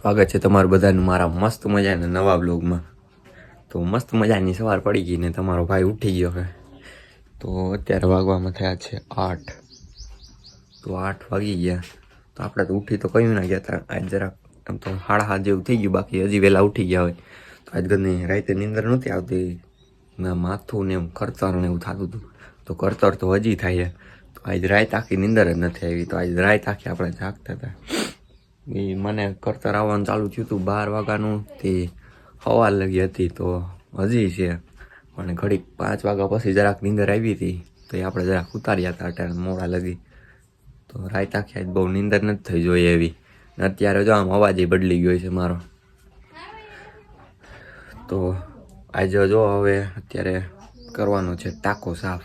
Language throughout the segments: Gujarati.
સ્વાગત છે તમારું બધાનું મારા મસ્ત મજાના નવા બ્લોગમાં તો મસ્ત મજાની સવાર પડી ગઈ ને તમારો ભાઈ ઉઠી ગયો છે. તો અત્યારે વાગવામાં થયા છે આઠ. તો આઠ વાગી ગયા. તો આપણે તો ઉઠી તો કયું ના ગયા હતા. આજ જરાક એમ તો સાડા હાથ જેવું થઈ ગયું, બાકી હજી વહેલા ઉઠી ગયા હોય. તો આજ ઘરની રાતે નીંદર નહોતી આવતી. ના માથું ને એમ કરતર ને એવું થતું હતું. તો કરતર તો હજી થાય તો આજ રાત આખી નીંદર જ નથી આવી. તો આજ રાત આખી આપણે જાગતા હતા. એ મને કરતર આવવાનું ચાલુ થયું હતું બાર વાગ્યાનું, તે હવા લગી હતી તો હજી છે. પણ ઘડીક પાંચ વાગ્યા પછી જરાક નીંદર આવી હતી, તો એ આપણે જરાક ઉતાર્યા હતા અટાણે મોડા લગી. તો રાત આખી બહુ નીંદર નથી થઈ જોઈએ એવી. અત્યારે જો આમ અવાજ બદલી ગયો છે મારો. તો આજે જો હવે અત્યારે કરવાનો છે ટાંકો સાફ.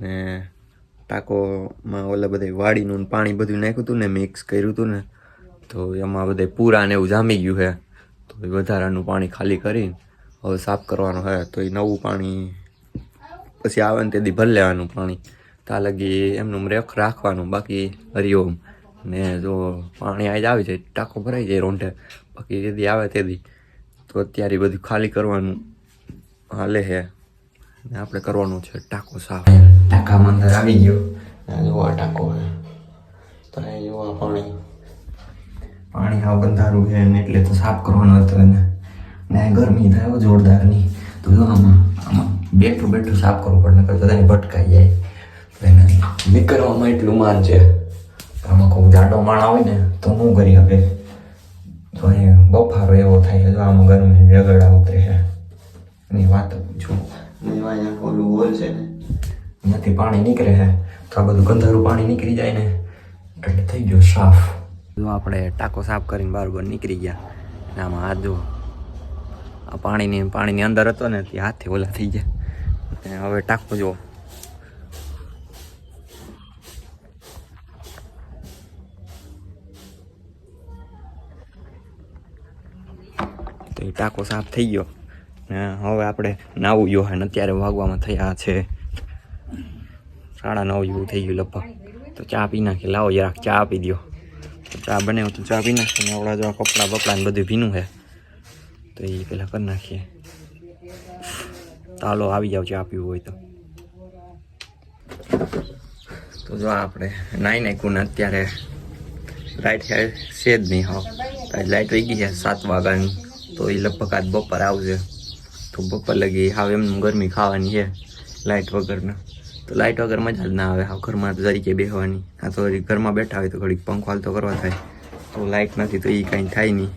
ને ટાંકોમાં ઓલા બધા વાડીનું પાણી બધું નાખ્યું હતું ને મિક્સ કર્યું હતું ને તો એમાં બધે પૂરા ને એવું જામી ગયું છે. તો એ વધારાનું પાણી ખાલી કરીને હવે સાફ કરવાનું છે. તો એ નવું પાણી પછી આવે ને તેથી ભરી લેવાનું પાણી. ત્યાં લગી એમનું રેખ રાખવાનું, બાકી હરિઓમ ને જો પાણી આજ આવી જાય, ટાંકો ભરાઈ જાય રોંઢે. બાકી તેથી આવે તેથી. તો અત્યારે બધું ખાલી કરવાનું હાલે છે. ને આપણે કરવાનું છે ટાંકો સાફ. ટાંકામાં અંદર આવી ગયો. જોવા ટાંકો તો એ જો પાણી. પાણી આવ ગંધારું છે ને એટલે તો સાફ કરવાનું હતું એને ને ગરમી થાય જોરદારની. તો જો આમાં આમાં બેઠું બેઠું સાફ કરવું પડે નકર તેને ભટકાઈ જાય. તો એને નીકળવામાં એટલું માન છે. આમાં કોઈ જાડો માણા હોય ને તો શું કરી શકે? તો અહીંયા બફારો એવો થાય જો આમાં ગરમી રગડા ઉતરે છે. એની વાત પૂછું. અહીંયા ઓલું હોલ છે ને? એમાંથી પાણી નીકળે છે. તો આ બધું ગંધારું પાણી નીકળી જાય ને એટલે થઈ ગયો સાફ. જો આપણે ટાંકો સાફ કરીને બરાબર નીકળી ગયા ને આમાં હાથ જો આ પાણીની પાણીની અંદર હતો ને તે હાથથી ઓલા થઈ ગયા. હવે ટાંકો જુઓ. તો ટાંકો સાફ થઈ ગયો. ને હવે આપણે નાવું જો ને અત્યારે વાગવામાં થયા છે સાડા નવ જેવું થઈ ગયું લગભગ. તો ચા પી નાખી. લાવો જરાક ચા આપી દો ચા બનાવ્યો તો ચા પી નાખીએ ને આવડા જેવા કપડાં બપડા ને બધું ભીનું છે તો એ પેલા કરી નાખીએ. તાલો આવી જાવ ચા પીવું હોય તો. તો જો આપણે નાઈ નાખ્યું ને અત્યારે લાઇટ છે જ નહીં હા. આજ લાઇટ વહી ગઈ છે સાત વાગ્યાની. તો એ લગભગ આજ બપોર આવશે. તો બપોર લગી હાવ એમનું ગરમી ખાવાની છે લાઇટ વગરના. તો લાઇટ મજા જ ના આવે. હાવ ઘરમાં તરીકે બેસવાની આ તો ઘરમાં બેઠા હોય તો ઘડીક પંખો હાલ તો કરવા થાય. તો લાઇટ નથી તો એ કાંઈ થાય નહીં.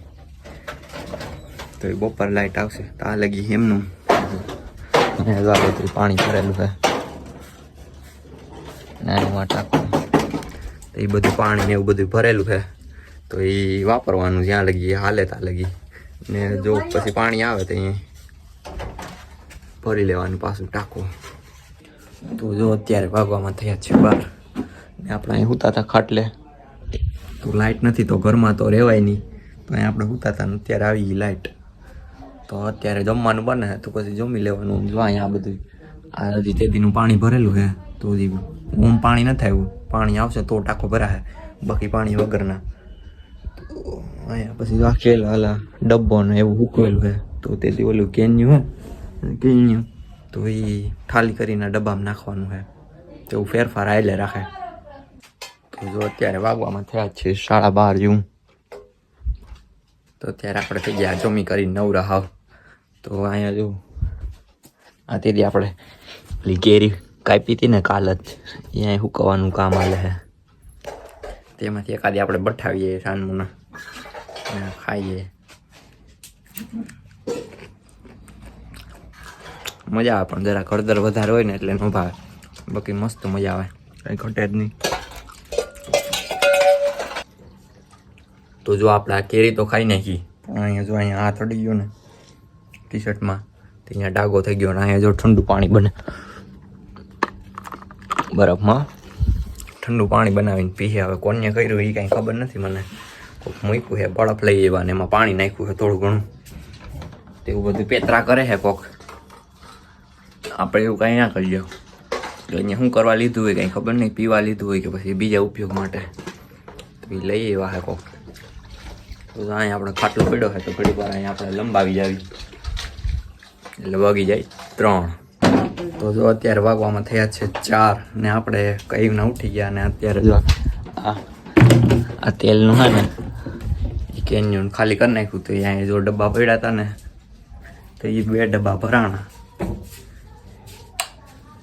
તો એ બપોર લાઇટ આવશે. તો આ લગી એમનું પાણી ભરેલું છે. નાનું ટાંકું તો એ બધું પાણી ને એવું બધું ભરેલું છે. તો એ વાપરવાનું જ્યાં લગી હાલે ત્યાં લગી. ને જો પછી પાણી આવે તો અહીંયા ભરી લેવાનું પાછું ટાંકો. તો જો અત્યારે ભાગવામાં થયા છે બાર. ને આપણે અહીં હુતા હતા ખાટલે. તો લાઇટ નથી તો ઘરમાં તો રહેવાય નહીં. તો અહીં આપણે હુતા હતા અત્યારે આવી ગઈ લાઇટ તો અત્યારે જમવાનું બને, તો પછી જમી લેવાનું. જો અહીંયા બધું, આ હજી તેદીનું પાણી ભરેલું છે. તો હજી ઓમ પાણી નથી આવ્યું. પાણી આવશે તો ટાંકો ભરાશે, બાકી પાણી વગરના. તો અહીંયા પછી રાખેલા હાલા ડબ્બો ને એવું હુકવેલું છે. તો તેથી ઓલું કેન્યું હે, કેન્યું. તો એ ખાલી કરીને ડબ્બામાં નાખવાનું છે. તેવું ફેરફાર આયલે રાખે. તો જો અત્યારે વાગવામાં થયા છે સાડા બાર જેવું તો અત્યારે આપણે થઈ ગયા જમી કરીને નવરા હાવ. તો અહીંયા જો, આ તેથી આપણે પેલી કેરી કાપી હતી ને કાલ જ. અહીંયા હુકવાનું કામ હાલે છે. તેમાંથી એકાદી આપણે બઠાવીએ અને ખાઈએ. મજા આવે, પણ જરા હળદર વધારે હોય ને એટલે ન ભાવે. બાકી મસ્ત મજા આવે. કંઈ ઘટે જ નહીં. તો જો આપણે આ કેરી તો ખાઈ નાખી. પણ અહીંયા જો અહીંયા હાથ અડી ગયો ને ટી શર્ટમાં તો અહીંયા ડાગો થઈ ગયો ને અહીંયા જો ઠંડુ પાણી બને. બરફમાં. ઠંડુ પાણી બનાવીને પીએ હવે કોને કર્યું એ કાંઈ ખબર નથી મને. કોઈક મૂક્યું છે, બરફ લઈ જવાને એમાં પાણી નાખ્યું છે થોડું ઘણું. તેવું બધું પેતરા કરે છે કોક. આપણે એવું કાંઈ ના કરીએ. તો અહીંયા શું કરવા લીધું હોય, કાંઈ ખબર નહીં, પીવા લીધું હોય કે પછી બીજા ઉપયોગ માટે. તો એ લઈ એવા હે કોક. તો અહીંયા આપણે ખાટલો પડ્યો હોય તો ઘડી વાર અહીંયા આપણે લંબાવી જાવી. એટલે વાગી જાય ત્રણ. તો જો અત્યારે વાગવામાં થયા છે ચાર ને આપણે કઈ ના ઉઠી ગયા ને અત્યારે જો આ આ તેલનું હે ને, એ કેન્યન ખાલી કરી નાખ્યું. તો અહીંયા જો ડબ્બા પડ્યા હતા ને, તો એ બે ડબ્બા ભરાણા.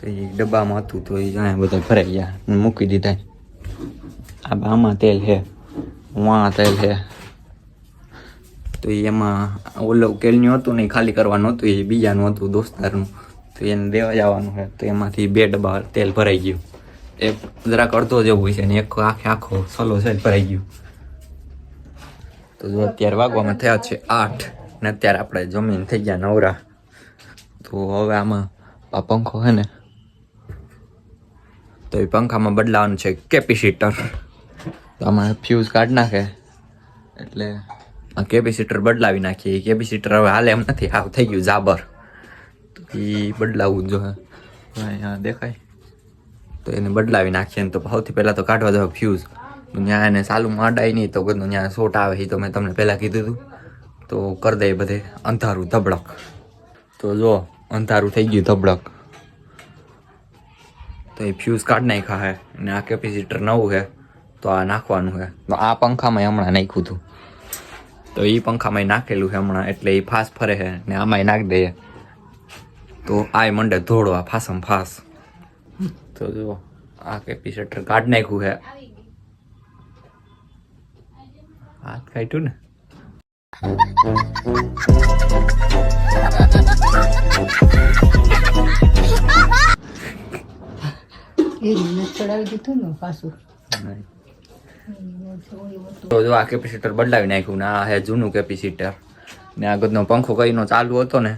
તો એ ડબ્બામાં હતું તો એ જાણે બધા ભરાઈ ગયા મૂકી દીધા. આ આમાં તેલ છે વાં તેલ છે. તો એમાં ઓલો કેલનું હતું ને ખાલી કરવાનું હતું એ બીજાનું હતું, દોસ્તારનું. તો એને દેવા જવાનું છે, તો એમાંથી બે ડબ્બા તેલ ભરાઈ ગયું. એક જરાક અડધો જેવું છે ને એક આખે આખો સલો છે ભરાઈ ગયું. તો જો અત્યારે વાગવામાં થયા છે આઠ ને અત્યારે આપણે જમીન થઈ ગયા નવરા. તો હવે આમાં આ પંખો છે ને તો એ પંખામાં બદલાવાનું છે કેપેસિટર. તો આમાં ફ્યુઝ કાઢી નાખે. એટલે આ કેપેસિટર બદલાવી નાખીએ. કેપેસિટર હવે હાલે એમ નથી. હાવ થઈ ગયું જાબર. તો એ બદલાવવું જ જોઈએ અહીંયા દેખાય. તો એને બદલાવી નાખીએ ને તો સૌથી પહેલાં તો કાઢવા દો ફ્યુઝ ત્યાં એને સાલુમાં માંડાય નહીં તો બધું ત્યાં શોટ આવે એ તો મેં તમને પહેલાં કીધું હતું તો કરી દે બધે. અંધારું ધબડક. તો જો અંધારું થઈ ગયું ધબડક. તો એ ફ્યુઝ કાઢ નાખ્યા હે અને આ કેપેસિટર નવું છે તો આ નાખવાનું છે તો આ પંખામાં હમણાં નાખ્યું હતું. તો એ પંખામાં નાખેલું છે હમણાં એટલે એ ફાસ ફરે છે ને આમાંય નાખી દઈએ. તો આ મંડે ધોળવા ફાસમ ફાસ. તો જુઓ, આ કેપેસિટર કાઢ નાખ્યું છે હાથ કાઢ્યું ને? ચડાવી દીધું ને પાછું. તો જો આ કેપેસિટર બદલાવી નાખ્યું ને આ હે જૂનું કેપેસિટર. ને આ ગદનો પંખો કઈનો ચાલુ હતો ને,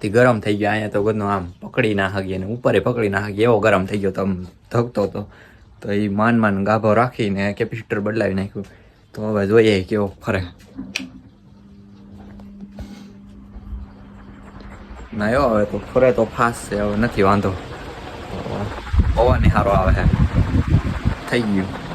તે ગરમ થઈ ગયો અહીંયા તો ગદનો આમ પકડી ના હગીએ ને ઉપરે પકડી ના હગીએ એવો ગરમ થઈ ગયો તો આમ ધકતો હતો. તો એ માન માન ગાભો રાખીને કેપેસિટર બદલાવી નાખ્યું. તો હવે જોઈએ કેવો ફરે. ના એવો હવે તો ફરે તો ફાસ્ટ છે, હવે નથી વાંધો. પવન સારો આવે છે થઈ ગયું